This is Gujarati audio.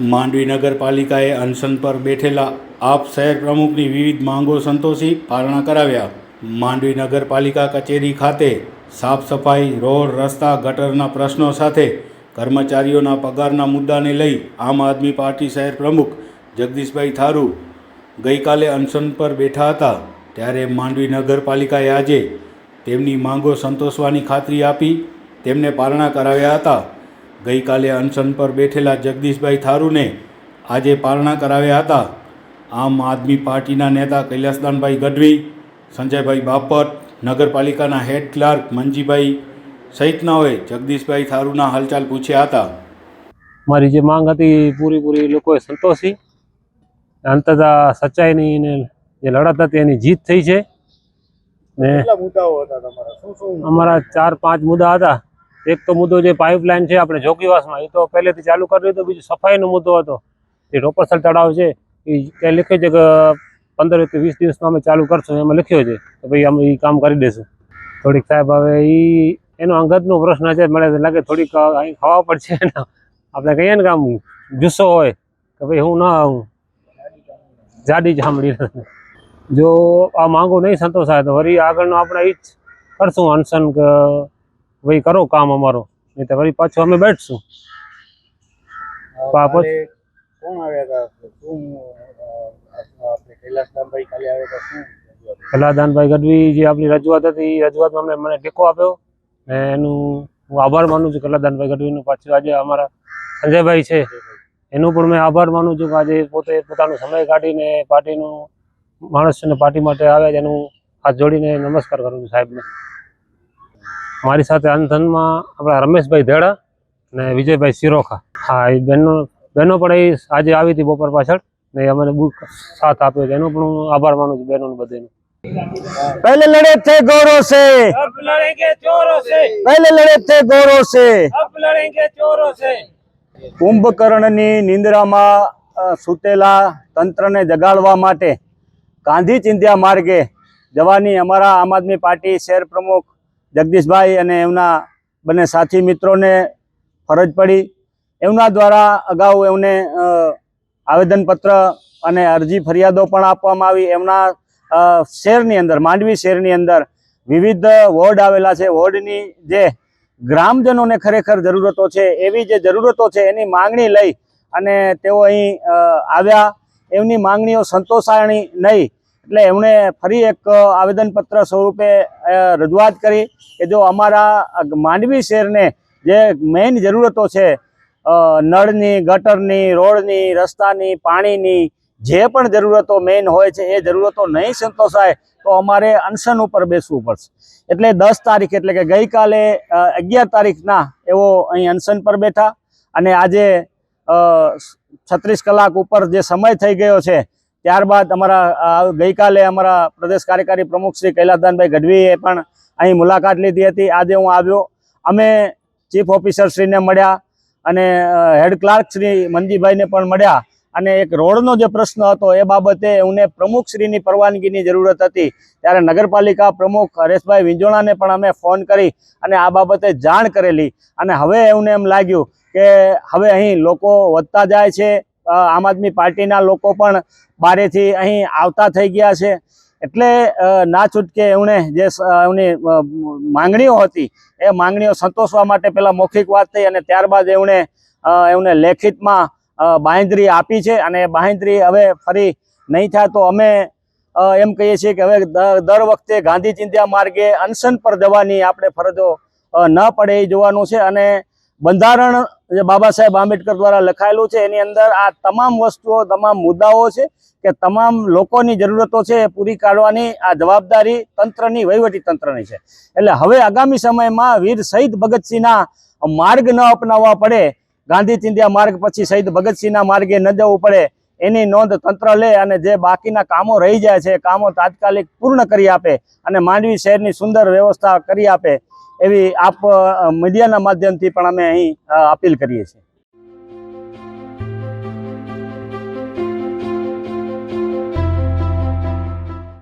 માંડવી નગરપાલિકાએ અનશન પર બેઠેલા આપ શહેર પ્રમુખની વિવિધ માંગો સંતોષી પારણા કરાવ્યા. માંડવી નગરપાલિકા કચેરી ખાતે સાફ સફાઈ, રોડ, રસ્તા, ગટરના પ્રશ્નો સાથે કર્મચારીઓના પગારના મુદ્દાને લઈ આમ આદમી પાર્ટી શહેર પ્રમુખ જગદીશભાઈ થારુ ગઈકાલે અનશન પર બેઠા હતા. ત્યારે માંડવી નગરપાલિકાએ આજે તેમની માંગો સંતોષવાની ખાતરી આપી તેમને પારણા કરાવ્યા હતા. ગઈકાલે અનશન પર બેઠેલા જગદીશભાઈ થારુને આજે પારણા કરાવ્યા હતા. આમ આદમી પાર્ટીના નેતા કૈલાસદાનભાઈ ગઢવી સંજયભાઈ બાપટ નગરપાલિકાના હેડ ક્લાર્ક મંજીભાઈ સહિતનાઓએ જગદીશભાઈ થારુના હાલચાલ પૂછ્યા હતા. મારી જે માંગ હતી પૂરેપૂરી લોકોએ સંતોષી. અંતતઃ સચ્ચાઈની જે લડત હતી એની જીત થઈ છે. ને કેટલા મુદ્દાઓ હતા તમારા? શું શું? અમારા ચાર પાંચ મુદ્દા હતા. એક તો મુદ્દો જે પાઇપલાઇન છે, આપણે જોગીવાસમાં એ તો પહેલેથી ચાલુ કરી તો બીજો સફાઈનો મુદ્દો હતો. જે રોપરસલ તળાવ છે એ ત્યાં લખ્યું છે કે પંદર કે વીસ દિવસમાં અમે ચાલુ કરશું, એમાં લખ્યો છે કે ભાઈ અમે એ કામ કરી દઈશું થોડીક સાહેબ હવે એ એનો અંગતનો પ્રશ્ન છે, મને લાગે થોડીક અહીં ખાવા પડશે આપણે કહીએ ને કે આમ જુસ્સો હોય, કે ભાઈ હું ના આવું. જાડી જામડી જો આ માંગો નહીં સંતોષાય, તો વળી આગળનો આપણે એ જ કરશું અનશન કે ભાઈ કરો કામ અમારો. નહીં તો વળી પાછું અમે બેઠશું. અ, કોણ આવ્યા હતા? શું આપણે કૈલાસદાનભાઈ કાલે આવ્યા હતા શું કલાદાનભાઈ ગઢવી જે આપણી રજૂઆત હતી એ રજૂઆતમાં અમને મને ટેકો આપ્યો. ને એનું હું આભાર માનું છું કલાદાનભાઈ ગઢવીનું. પાછું આજે અમારા સંજયભાઈ છે. એનું પણ મેં આભાર માનું છું કે આજે પોતે પોતાનો સમય કાઢીને પાર્ટીનું માણસ છે ને પાર્ટી માટે આવ્યા એનું હાથ જોડીને નમસ્કાર કરું છું સાહેબને. મારી સાથે અંધનમાં આપણા રમેશભાઈ ધેડા ને વિજયભાઈ સિરોખા હા એ બહેનો બહેનો પણ એ આજે આવી હતી બપોર પાછળ ને એ અમને બહુ સાથ આપ્યો છે એનો પણ હું આભાર માનું છું બહેનોનું બધાનું पहले लड़े थे गौरव से अब लड़ेंगे चोरों से पहले लड़े थे गौरव से अब लड़ेंगे चोरों से કુંભકર્ણની નિંદ્રામાં અ, સૂતેલા તંત્રને જગાડવા માટે ગાંધી ચિંધ્યા માર્ગે જવાની અમારા આમ આદમી પાર્ટી શહેર પ્રમુખ જગદીશભાઈ અને એમના બંને સાથી મિત્રોને ફરજ પડી. એમના દ્વારા અગાઉ એમને આવેદનપત્ર અને અરજી ફરિયાદો પણ આપવામાં આવી. એમના શહેરની અંદર, માંડવી શહેરની અંદર વિવિધ વોર્ડ આવેલા છે. વોર્ડની જે ગ્રામજનોને ખરેખર જરૂરતો છે, એવી જે જરૂરતો છે, એની માંગણી લઈ અને તેઓ અહીં આવ્યા. એમની માંગણીઓ સંતોષાણી નહીં. એટલે એમણે ફરી એક આવેદનપત્ર સ્વરૂપે રજૂઆત કરી કે જો અમારા માંડવી શહેરને જે મેઇન જરૂરતો છે નળની, ગટરની, રોડની, રસ્તાની, પાણીની જે પણ જરૂરતો મેઇન હોય છે, એ જરૂરતો નહીં સંતોષાય, તો અમારે અનશન ઉપર બેસવું પડશે. એટલે દસ તારીખ, એટલે કે ગઈકાલે અગિયાર તારીખના એવો અહીં અનશન પર બેઠા અને આજે છત્રીસ કલાક ઉપર જે સમય થઈ ગયો છે ત્યારબાદ અમારા ગઈકાલે અમારા પ્રદેશ કાર્યકારી પ્રમુખ શ્રી કૈલાસદાનભાઈ ગઢવીએ પણ અહીં મુલાકાત લીધી હતી. આજે હું આવ્યો. અમે ચીફ ઓફિસર શ્રીને મળ્યા અને હેડ ક્લાર્ક શ્રી મનજીભાઈને પણ મળ્યા. અને એક રોડનો જે પ્રશ્ન હતો એ બાબતે એમને પ્રમુખશ્રીની પરવાનગીની જરૂરત હતી. ત્યારે નગરપાલિકા પ્રમુખ હરેશભાઈ વિંજોણાને પણ અમે ફોન કરી અને આ બાબતે જાણ કરેલી. અને હવે એમને એમ લાગ્યું કે હવે અહીં લોકો વધતા જાય છે. આમ આદમી પાર્ટીના લોકો પણ બારેથી અહીં આવતા થઈ ગયા છે. એટલે ના છૂટકે એમણે જે એમની માંગણીઓ હતી, એ માંગણીઓ સંતોષવા માટે પહેલાં મૌખિક વાત થઈ અને ત્યારબાદ એમણે એમને લેખિતમાં બાંહેધરી આપી છે અને બાંહેધરી હવે ફરી નહીં થાય તો અમે એમ કહીએ છીએ કે હવે દર વખતે ગાંધી ચિંધ્યા માર્ગે અનશન પર જવાની આપણે ફરજો ન પડે એ જોવાનું છે અને બંધારણ જે બાબા સાહેબ આંબેડકર દ્વારા લખાયેલું છે, એની અંદર આ તમામ વસ્તુઓ, તમામ મુદ્દાઓ છે કે તમામ લોકોની જરૂરતો છે એ પૂરી કાઢવાની આ જવાબદારી તંત્રની, વહીવટી તંત્રની છે. એટલે હવે આગામી સમયમાં વીર શહીદ ભગતસિંહના માર્ગ ન અપનાવવા પડે, ગાંધી ચિંધ્યા માર્ગ પછી શહીદ ભગતસિંહના માર્ગે ન જવું પડે, એની નોંધ તંત્ર લે અને જે બાકીના કામો રહી જાય છે કામો તાત્કાલિક પૂર્ણ કરી આપે અને માંડવી શહેરની સુંદર વ્યવસ્થા કરી આપે. એવી આપ મીડિયાના માધ્યમથી પણ અમે અહીં અપીલ કરીએ છીએ.